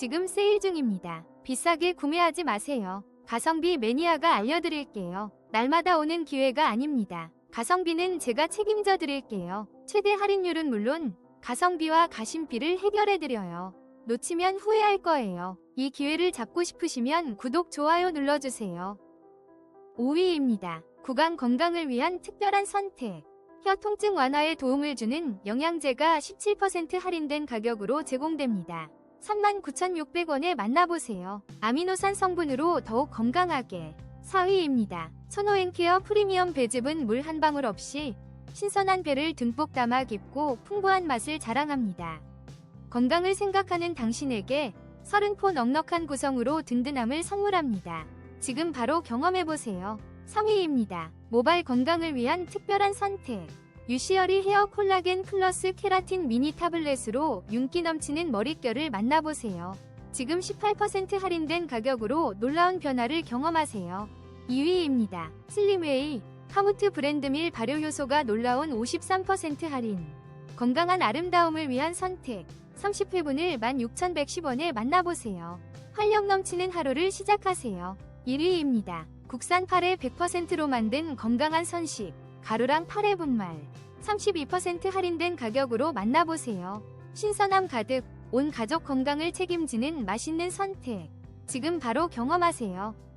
지금 세일 중입니다. 비싸게 구매하지 마세요. 가성비 매니아가 알려드릴게요. 날마다 오는 기회가 아닙니다. 가성비는 제가 책임져 드릴게요. 최대 할인율은 물론 가성비와 가심비를 해결해 드려요. 놓치면 후회할 거예요. 이 기회를 잡고 싶으시면 구독, 좋아요 눌러주세요. 5위입니다. 구강 건강을 위한 특별한 선택. 혀 통증 완화에 도움을 주는 영양제가 17% 할인된 가격으로 제공됩니다. 39,600원에 만나보세요. 아미노산 성분으로 더욱 건강하게. 4위입니다. 천호앤케어 프리미엄 배즙은 물 한 방울 없이 신선한 배를 듬뿍 담아 깊고 풍부한 맛을 자랑합니다. 건강을 생각하는 당신에게 30포 넉넉한 구성으로 든든함을 선물합니다. 지금 바로 경험해보세요. 3위입니다. 모발 건강을 위한 특별한 선택. 유시어리 헤어 콜라겐 플러스 케라틴 미니 타블렛으로 윤기 넘치는 머릿결을 만나보세요. 지금 18% 할인된 가격으로 놀라운 변화를 경험하세요. 2위입니다. 슬림웨이 카무트 브랜드 밀 발효 효소가 놀라운 53% 할인. 건강한 아름다움을 위한 선택. 30회분을 16,110원에 만나보세요. 활력 넘치는 하루를 시작하세요. 1위입니다. 국산 파래 100%로 만든 건강한 선식. 가루랑 파래 분말. 32% 할인된 가격으로 만나보세요. 신선함 가득, 온 가족 건강을 책임지는 맛있는 선택. 지금 바로 경험하세요.